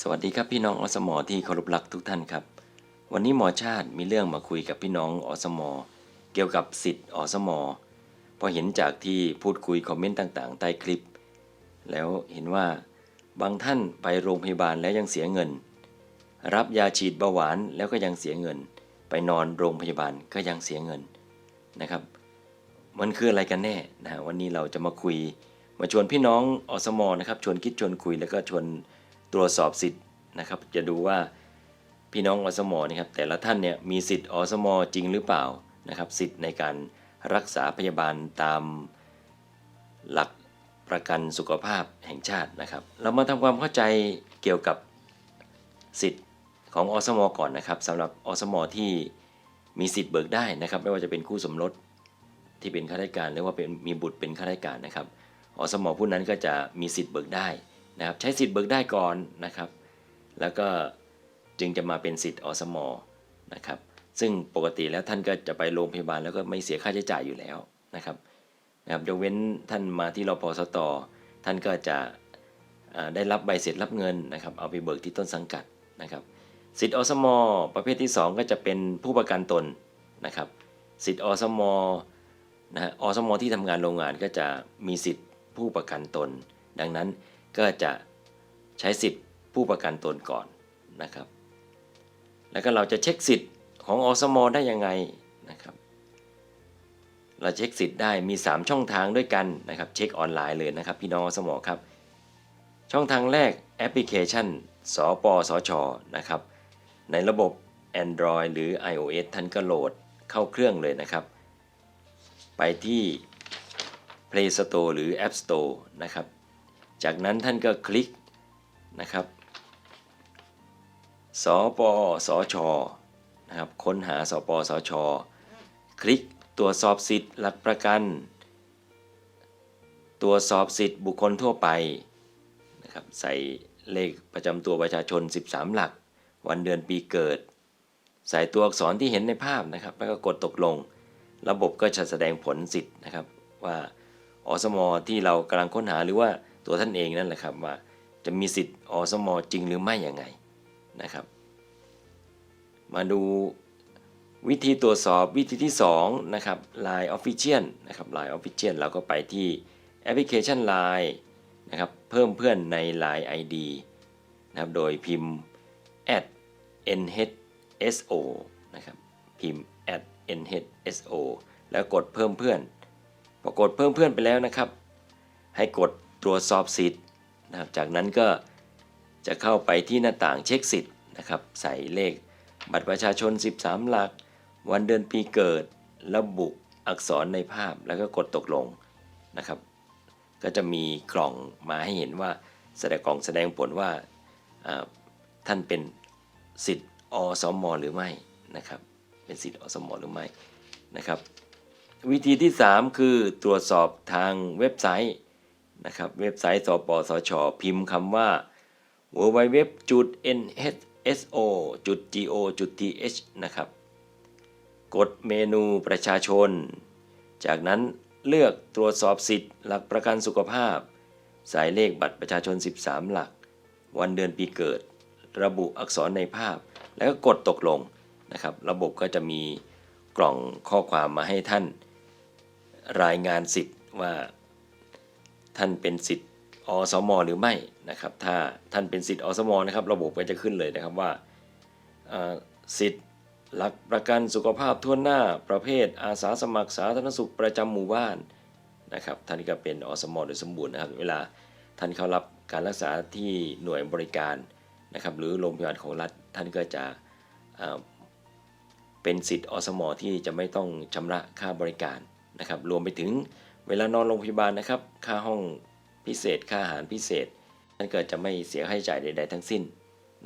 สวัสดีครับพี่น้องอสมอที่เคารพรักทุกท่านครับ วันนี้หมอชาติมีเรื่องมาคุยกับพี่น้องอสมอเกี่ยวกับสิทธิ์อสมอพอเห็นจากที่พูดคุยคอมเมนต์ต่างๆ ใต้คลิป แล้วเห็นว่าบางท่านไปโรงพยาบาลแล้วยังเสียเงิน รับยาฉีดเบาหวานแล้วก็ยังเสียเงิน ไปนอนโรงพยาบาลก็ยังเสียเงินนะครับ มันคืออะไรกันแน่นะฮะวันนี้เราจะมาคุย มาชวนพี่น้องอสมนะครับชวนคิดชวนคุยแล้วก็ชวน ตรวจสอบสิทธิ์นะครับ จะดูว่าพี่น้องอสมนี่ครับแต่ละท่านเนี่ยมีสิทธิ์อสมจริงหรือเปล่านะครับ สิทธิ์ในการรักษาพยาบาลตามหลักประกันสุขภาพแห่งชาตินะครับ เรามาทำความเข้าใจเกี่ยวกับสิทธิ์ของอสมก่อนนะครับสำหรับอสมที่มีสิทธิ์เบิกได้นะครับ ไม่ว่าจะเป็นคู่สมรสที่เป็นข้าราชการหรือว่าเป็นมีบุตรเป็นข้าราชการนะครับอสมผู้นั้นก็จะมีสิทธิ์เบิกได้ นะครับใช้สิทธิ์เบิกได้ก่อนนะครับ แล้วก็จึงจะมาเป็นสิทธิ์อสมนะครับ ซึ่งปกติแล้วท่านก็จะไปโรงพยาบาลแล้วก็ไม่เสียค่าใช้จ่ายอยู่แล้วนะครับนะครับยกเว้นท่านมาที่รพสตท่านก็จะได้รับใบเสร็จรับเงินนะครับ เอาไปเบิกที่ต้นสังกัดนะครับ สิทธิ์อสม ประเภทที่ 2 ก็จะเป็นผู้ประกันตนนะครับ สิทธิ์อสมนะฮะอสมที่ทำงานโรงงานก็จะมีสิทธิ์ผู้ประกันตน ดังนั้น ก็จะใช้สิทธิ์ผู้ประกันตนก่อนนะครับ แล้วก็เราจะเช็คสิทธิ์ของอสมได้ยังไงนะครับ เราเช็คสิทธิ์ได้มี 3 ช่องทางด้วยกันนะครับ เช็คออนไลน์เลยนะครับ พี่น้องอสมครับ ช่องทางแรกแอปพลิเคชันสปสชนะครับ ในระบบ Android หรือ iOS ท่านก็โหลดเข้าเครื่องเลยนะครับ ไปที่ Play Store หรือ App Store นะครับ จากนั้นท่านก็คลิกนะครับสปสชนะครับค้นหาสปสช คลิกตรวจสอบสิทธิ์หลักประกัน ตรวจสอบสิทธิ์บุคคลทั่วไปนะครับใส่เลขประจำตัวประชาชน 13 หลัก วันเดือนปีเกิด ใส่ตัวอักษรที่เห็นในภาพนะครับ แล้วก็กดตกลง ระบบก็จะแสดงผลสิทธิ์นะครับว่าอสมที่เรากำลังค้นหาหรือว่า ตัวท่านเองนั่นแหละครับว่าจะมีสิทธิ์อสมจริงหรือไม่อย่างไงนะครับ มาดูวิธีตรวจสอบวิธีที่2นะครับ Line Official นะครับ Line Official เราก็ไปที่แอปพลิเคชัน Line นะครับเพิ่มเพื่อนใน Line ID นะครับโดยพิมพ์ nhso นะครับพิมพ์ nhso แล้วกดเพิ่มเพื่อนพอกดเพิ่มเพื่อนไปแล้วนะครับ ให้กด ตรวจสอบสิทธิ์นะครับ จากนั้นก็จะเข้าไปที่หน้าต่างเช็คสิทธิ์นะครับ ใส่เลขบัตรประชาชน 13 หลัก วันเดือนปีเกิด ระบุอักษรในภาพแล้วก็กดตกลงนะครับ ก็จะมีกล่องมาให้เห็นว่าแสดงกล่องแสดงผลว่าอ่าท่านเป็นสิทธิ์อสมหรือไม่นะครับ เป็นสิทธิ์อสมหรือไม่นะครับ วิธีที่ 3 คือตรวจสอบทางเว็บไซต์ นะครับเว็บไซต์สปสช พิมพ์คำว่า www.nhso.go.th นะครับ กดเมนูประชาชน จากนั้นเลือกตรวจสอบสิทธิ์หลักประกันสุขภาพใส่เลขบัตรประชาชน 13 หลัก วันเดือนปีเกิด ระบุอักษรในภาพ แล้วก็กดตกลงนะครับ ระบบก็จะมีกล่องข้อความมาให้ท่าน รายงานสิทธิ์ว่า ท่านเป็นสิทธิ์อสมหรือไม่นะครับ ถ้าท่านเป็นสิทธิ์อสมนะครับ ระบบก็จะขึ้นเลยนะครับว่าสิทธิ์หลักประกันสุขภาพทั่วหน้าประเภทอาสาสมัครสาธารณสุขประจำหมู่บ้านนะครับท่านก็เป็นอสมโดยสมบูรณ์นะครับ เวลาท่านเข้ารับการรักษาที่หน่วยบริการนะครับหรือโรงพยาบาลของรัฐท่านก็จะเอ่อเป็นสิทธิ์อสมที่จะไม่ต้องชำระค่าบริการนะครับ รวมไปถึง เวลานอนโรงพยาบาลนะครับ ค่าห้องพิเศษ ค่าอาหารพิเศษท่านก็จะไม่เสียค่าใช้จ่ายใด ๆ ทั้งสิ้น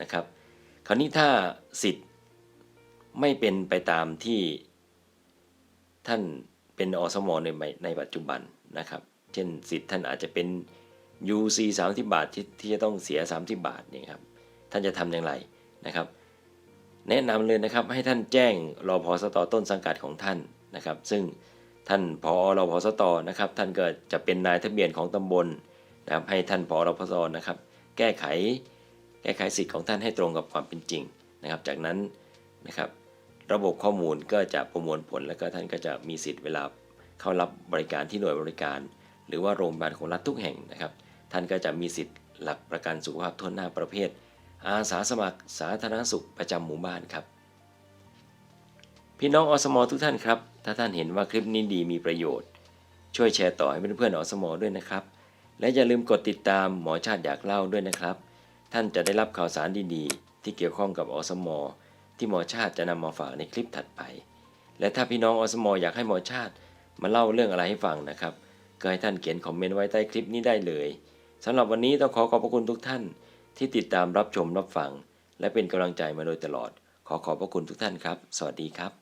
นะครับ คราวนี้ถ้าสิทธิ์ไม่เป็นไปตามที่ท่านเป็นอสมในในปัจจุบันนะครับ เช่นสิทธิ์ท่านอาจจะเป็น UC 30 บาทที่ที่จะต้องเสีย 30 บาทนี่ครับ ท่านจะทำอย่างไรนะครับ แนะนำเลยนะครับให้ท่านแจ้งรอพอสตอต้นสังกัดของท่านนะครับ ซึ่ง ท่านพอรพอสตนะครับ ท่านก็จะเป็นนายทะเบียนของตำบลนะครับให้ท่านพอรพอสนะครับ แก้ไขแก้ไขสิทธิ์ของท่านให้ตรงกับความเป็นจริงนะครับ จากนั้นนะครับระบบข้อมูลก็จะประมวลผลแล้วก็ท่านก็จะมีสิทธิ์เวลาเข้ารับบริการที่หน่วยบริการ หรือว่าโรงพยาบาลของรัฐทุกแห่งนะครับ ท่านก็จะมีสิทธิ์หลักประกันสุขภาพทั่วหน้าประเภท อาสาสมัครสาธารณสุขประจำหมู่บ้านครับ พี่น้องอสมทุกท่านครับ ถ้าท่านเห็นว่าคลิปนี้ดีมีประโยชน์ ช่วยแชร์ต่อให้เพื่อนๆอสมด้วยนะครับ และอย่าลืมกดติดตามหมอชาติอยากเล่าด้วยนะครับ ท่านจะได้รับข่าวสารดีๆ ที่เกี่ยวข้องกับอสมอที่หมอชาติจะนำมาฝากในคลิปถัดไป และถ้าพี่น้องอสมอยากให้หมอชาติมาเล่าเรื่องอะไรให้ฟังนะครับก็ให้ท่านเขียนคอมเมนต์ไว้ใต้คลิปนี้ได้เลยสำหรับวันนี้ต้องขอขอบพระคุณทุกท่าน ที่ติดตามรับชมรับฟัง และเป็นกำลังใจมาโดยตลอด ขอขอบพระคุณทุกท่านครับ สวัสดีครับ